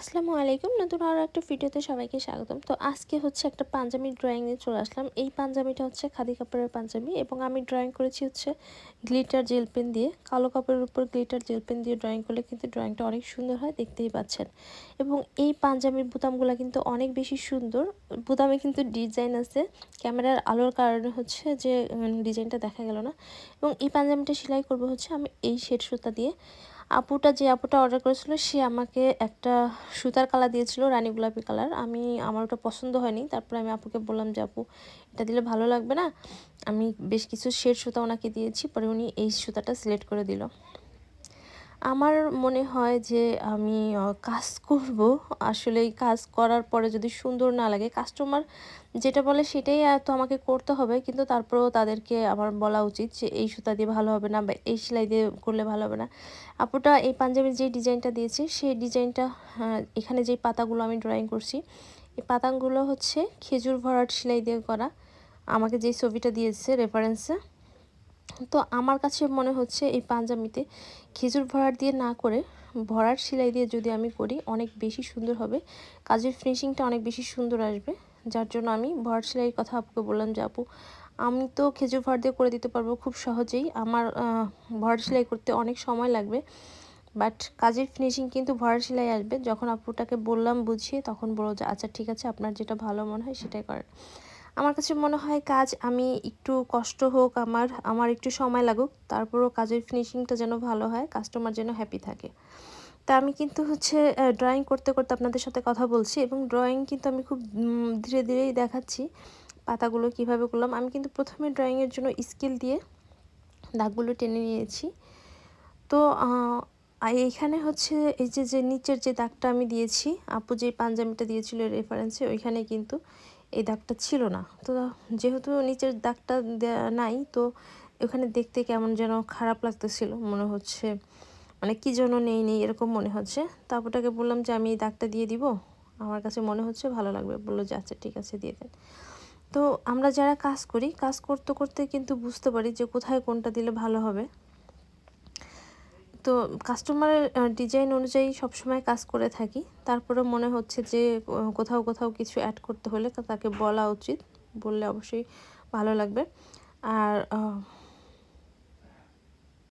আসসালামু আলাইকুম। নতুন আরও একটা ভিডিওতে সবাইকে স্বাগতম। তো আজকে হচ্ছে একটা পাঞ্জাবি ড্রয়িং নিয়ে চলে আসলাম। এই পাঞ্জাবিটা হচ্ছে খাদি কাপড়ের পাঞ্জাবি এবং আমি ড্রয়িং করেছি হচ্ছে গ্লিটার জেল পেন দিয়ে। কালো কাপড়ের উপর গ্লিটার জেল পেন দিয়ে ড্রয়িং করলে কিন্তু ড্রয়িংটা অনেক সুন্দর হয়, দেখতেই পাচ্ছেন। এবং এই পাঞ্জাবির বুতামগুলো কিন্তু অনেক বেশি সুন্দর। বুতামে কিন্তু ডিজাইন আছে। ক্যামেরার আলোর কারণে হচ্ছে যে ডিজাইনটা দেখা গেল না। এবং এই পাঞ্জাবিটা সেলাই করব হচ্ছে আমি এই শেড সুতা দিয়ে। আপুটা যে আপুটা অর্ডার করেছিল, সে আমাকে একটা সুতার কালার দিয়েছিল, রানী গোলাপি কালার আমি, আমার ওটা পছন্দ হয়নি। তারপরে আমি আপুকে বললাম যে, আপু, এটা দিলে ভালো লাগবে না? আমি বেশ কিছু শেড সুতা ওনাকে দিয়েছি, পরে উনি এই সুতাটা সিলেক্ট করে দিল। আমার মনে হয় যে আমি কাজ করব। আসলে এই কাজ করার পরে যদি সুন্দর না লাগে কাস্টমার যেটা বলে সেটাই তো আমাকে করতে হবে। কিন্তু তারপরেও তাদেরকে আমার বলা উচিত যে, এই সুতা দিয়ে ভালো হবে না বা এই সেলাই দিয়ে করলে ভালো হবে না। আপুটা, এই পাঞ্জাবির যে ডিজাইনটা দিয়েছে, সেই ডিজাইনটা এখানে যে পাতাগুলো আমি ড্রয়িং করছি, এই পাতাগুলো হচ্ছে খেজুর ভরাট সেলাই দিয়ে করা। আমাকে যেই ছবিটা দিয়েছে রেফারেন্সে তো আমার কাছে মনে হচ্ছে এই পাঞ্জাবিতে খেজুর ভরাট দিয়ে না করে ভরাট সেলাই দিয়ে যদি আমি করি, অনেক বেশি সুন্দর হবে। কাজের ফিনিশিংটা অনেক বেশি সুন্দর আসবে। যার জন্য আমি ভরাট সেলাইয়ের কথা আপুকে বললাম যে, আপু, আমি তো খেজুর ভরাট দিয়ে করে দিতে পারব খুব সহজেই। আমার ভরাট সেলাই করতে অনেক সময় লাগবে। বাট কাজের ফিনিশিং কিন্তু ভরাট সেলাই আসবে। যখন আপুটাকে বললাম বুঝিয়ে, তখন বলো যে আচ্ছা ঠিক আছে, আপনার যেটা ভালো মনে হয় সেটাই করেন। আমার কাছে মনে হয় কাজ আমি একটু কষ্ট হোক আমার আমার একটু সময় লাগুক, তারপরও কাজের ফিনিশিংটা যেন ভালো হয় কাস্টমার যেন হ্যাপি থাকে। তা আমি কিন্তু হচ্ছে ড্রয়িং করতে করতে আপনাদের সাথে কথা বলছি এবং ড্রয়িং কিন্তু আমি খুব ধীরে, ধীরেই দেখাচ্ছি, পাতাগুলো কীভাবে করলাম। আমি কিন্তু প্রথমে ড্রয়িংয়ের জন্য স্কেল দিয়ে দাগগুলো টেনে নিয়েছি। তো এইখানে হচ্ছে এই যে যে নিচের যে দাগটা আমি দিয়েছি, আপু যে পাঞ্জাবিটা দিয়েছিল রেফারেন্সে ওইখানে কিন্তু এই দাগটা ছিল না। তো যেহেতু নিচের দাগটা নাই, তো ওখানে দেখতে কেমন যেন খারাপ লাগতেছিল। মনে হচ্ছে মানে কী যেন নেই নেই, এরকম মনে হচ্ছে। তারপরটাকে বললাম যে, আমি এই দাগটা দিয়ে দিব। আমার কাছে মনে হচ্ছে ভালো লাগবে। বলল যে আচ্ছা ঠিক আছে, দিয়ে দেন। তো আমরা যারা কাজ করি, কাজ করতে করতে কিন্তু বুঝতে পারি যে কোথায় কোনটা দিলে ভালো হবে। তো কাস্টমারের ডিজাইন অনুযায়ী সবসময় কাজ করে থাকি। তারপরে মনে হচ্ছে যে কোথাও কোথাও কিছু অ্যাড করতে হলে তাকে বলা উচিত। বললে অবশ্যই ভালো লাগবে। আর